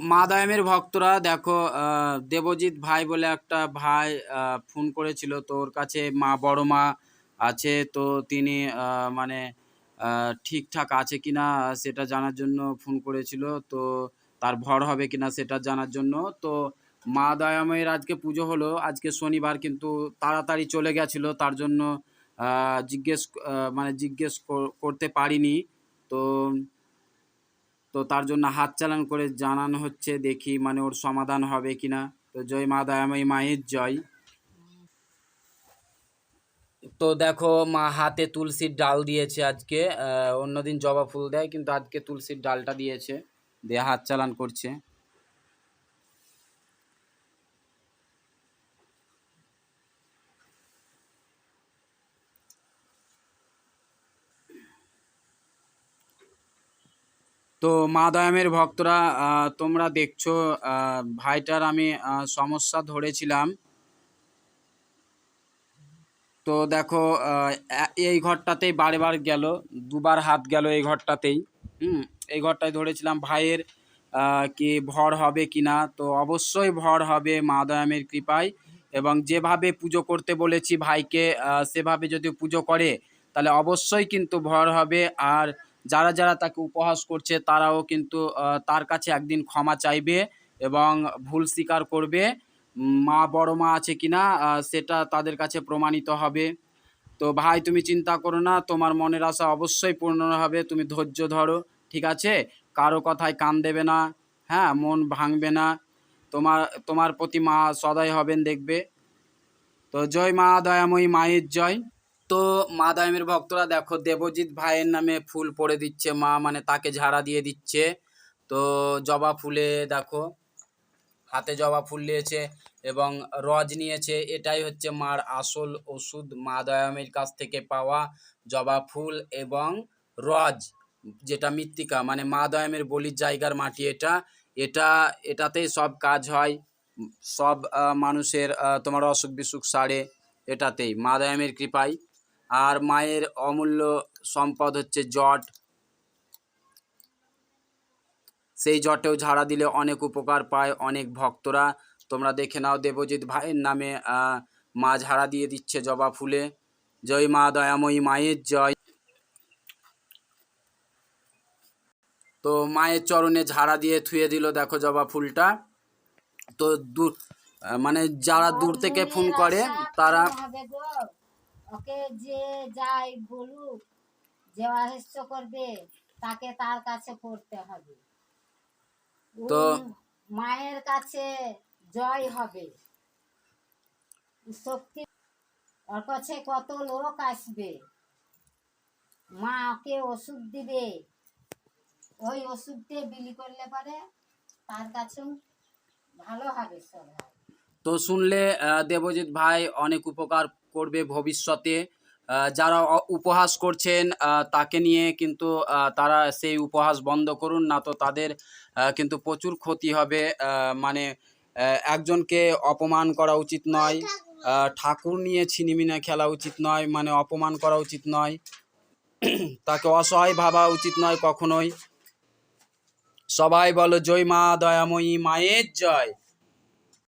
মা দয়ামের ভক্তরা, দেখো দেবজিৎ ভাই বলে একটা ভাই ফোন করেছিল তোর কাছে, মা বড় মা আছে, তো তিনি মানে ঠিকঠাক আছে কিনা সেটা জানার জন্য ফোন করেছিল, তো তার ভর হবে কিনা সেটা জানার জন্য, তো মা দয়াময়ের আজকে পুজো হলো, আজকে শনিবার কিন্তু তাড়াতাড়ি চলে গেছিল, তার জন্য জিজ্ঞেস মানে জিজ্ঞেস কর- করতে পারিনি, তো তো তার জন্য হাত চালান করে জানানো হচ্ছে, দেখি মানে ওর সমাধান হবে কিনা। তো জয় মা দয়াময় মায়ের জয়। তো দেখো, মা হাতে তুলসীর ডাল দিয়েছে আজকে। অন্যদিন জবা ফুল দেয়, কিন্তু আজকে তুলসীর ডালটা দিয়েছে। দিয়ে হাত চালান করছে। তো মা দয়ামের ভক্তরা তোমরা দেখছ ভাইটার আমি সমস্যা ধরেছিলাম। তো দেখো এই ঘরটাতেই বারে বার গেল, দুবার হাত গেল এই ঘরটাতেই, হুম? এই ঘরটায় ধরেছিলাম ভাইয়ের কি ভর হবে কিনা। তো অবশ্যই ভর হবে মা দয়ামের কৃপায় এবং যেভাবে পুজো করতে বলেছি ভাইকে সেভাবে যদি পুজো করে, তাহলে অবশ্যই কিন্তু ভর হবে। আর যারা যারা তাকে উপহাস করছে, তারাও কিন্তু তার কাছে একদিন ক্ষমা চাইবে এবং ভুল স্বীকার করবে। মা বড় মা আছে কিনা সেটা তাদের কাছে প্রমাণিত হবে। তো ভাই, তুমি চিন্তা করো না, তোমার মনের আশা অবশ্যই পূর্ণ হবে, তুমি ধৈর্য ধরো, ঠিক আছে? কারও কথায় কান দেবে না হ্যাঁ মন ভাঙবে না, তোমার তোমার প্রতি মা সদয় হবেন দেখবে। তো জয় মা, দয়াময়ী মায়ের জয়। তো মা দয়ামের ভক্তরা, দেখো, দেবজিৎ ভাইয়ের নামে ফুল পড়ে দিচ্ছে, মা মানে তাকে ঝাড়া দিয়ে দিচ্ছে। তো জবা ফুলে, দেখো, হাতে জবা ফুল নিয়েছে এবং রজ নিয়েছে। এটাই হচ্ছে মার আসল ওষুধ মা দয়ামের কাছ থেকে পাওয়া জবা ফুল এবং রজ, যেটা মৃত্তিকা মানে মা দয়ামের বলির জায়গার মাটি এটা। এটা, এটাতেই সব কাজ হয়, সব মানুষের তোমার অসুখ বিসুখ সারে এটাতেই মা দয়ামের কৃপায়। আর মায়ের অমূল্য সম্পদ হচ্ছে জট। সেই জটেও ঝাড়া দিলে অনেক উপকার পায় অনেক ভক্তরা। তোমরা দেখে নাও দেবজিৎ ভাইয়ের নামে মা ঝাড়া দিয়ে দিচ্ছে জবা ফুলে। জয় মা দয়াময়ী, মায়ের জয়। তো মায়ের চরণে ঝাড়া দিয়ে থুয়ে দিল দেখো জবা ফুলটা। তো দূর মানে যারা দূর থেকে ফোন করে, তারা ওকে যে যাই বলুক যে অহেস্য করবে তাকে তার কাছে পড়তে হবে। তো- মায়ের কাছে জয় হবে। শক্তি ওর কাছে কত লোক আসবে? মা ওকে ওষুধ দিবে। ওই ওষুধটা বিলি করলে পারে তার কাছেও ভালো হবে সবাই তো শুনলে দেবজিৎ ভাই অনেক উপকার করবে ভবিষ্যতে। যারা উপহাস করছেন তাকে নিয়ে কিন্তু তারা সেই উপহাস বন্ধ করুন, না তো তাদের কিন্তু প্রচুর ক্ষতি হবে। মানে একজনকে অপমান করা উচিত নয় ঠাকুর নিয়ে ছিনিমিনে খেলা উচিত নয় মানে অপমান করা উচিত নয়। তাকে অসহায় ভাবা উচিত নয় কখনোই। সবাই বলো, জয় মা দয়াময়ী, মায়ের জয়।